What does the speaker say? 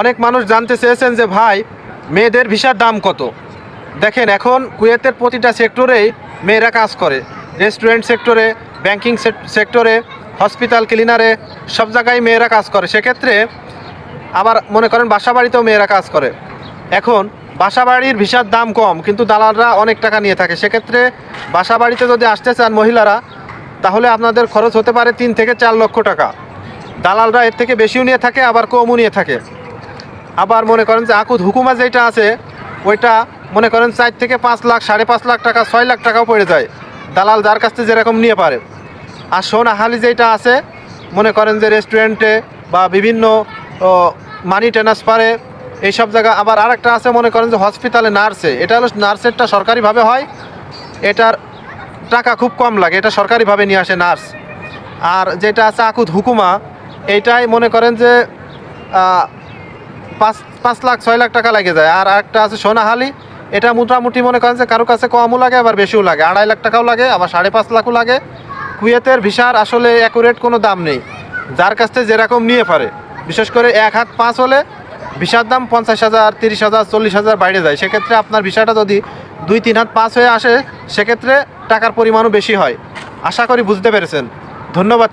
অনেক মানুষ জানতে চেয়েছেন যে, ভাই, মেয়েদের ভিসার দাম কত? দেখেন, এখন কুয়েতের প্রতিটা সেক্টরেই মেয়েরা কাজ করে। রেস্টুরেন্ট সেক্টরে, ব্যাংকিং সেক্টরে, হসপিটাল ক্লিনারে, সব জায়গায় মেয়েরা কাজ করে। সেক্ষেত্রে আবার মনে করেন বাসা বাড়িতেও মেয়েরা কাজ করে। এখন বাসা বাড়ির ভিসার দাম কম, কিন্তু দালালরা অনেক টাকা নিয়ে থাকে। সেক্ষেত্রে বাসা বাড়িতে যদি আসতে চান মহিলারা, তাহলে আপনাদের খরচ হতে পারে তিন থেকে চার লক্ষ টাকা। দালালরা এর থেকে বেশিও নিয়ে থাকে, আবার কমও নিয়ে থাকে। আবার মনে করেন যে আকুদ হুকুমা যেটা আছে, ওইটা মনে করেন চার থেকে পাঁচ লাখ, সাড়ে পাঁচ লাখ টাকা, ছয় লাখ টাকাও পড়ে যায়। দালাল যার কাছ থেকে যেরকম নিয়ে পারে। আর সোনাহালি যেটা আছে, মনে করেন যে রেস্টুরেন্টে বা বিভিন্ন মানি ট্রান্সফারে এইসব জায়গা আবার আরেকটা আছে, মনে করেন যে হসপিটালে নার্সে এটা হলো নার্সেরটা সরকারিভাবে হয়, এটার টাকা খুব কম লাগে, এটা সরকারিভাবে নিয়ে আসে নার্স আর যেটা আছে আকুদ হুকুমা, এইটাই মনে করেন যে পাঁচ পাঁচ লাখ, ছয় লাখ টাকা লাগে যায়। আর একটা আছে সোনাহালি, এটা মোটামুটি মনে করেন যে কারও কাছে কমও লাগে, আবার বেশিও লাগে। আড়াই লাখ টাকাও লাগে, আবার সাড়ে পাঁচ লাখও লাগে। কুয়েতের ভিসার আসলে অ্যাকুরেট কোনো দাম নেই। যার কাছ থেকে যেরকম নিয়ে পারে। বিশেষ করে এক হাত পাঁচ হলে ভিসার দাম পঞ্চাশ হাজার, তিরিশ হাজার, চল্লিশ হাজার বাইরে যায়। সেক্ষেত্রে আপনার ভিসাটা যদি দুই, তিন হাত পাঁচ হয়ে আসে, সেক্ষেত্রে টাকার পরিমাণও বেশি হয়। আশা করি বুঝতে পেরেছেন। ধন্যবাদ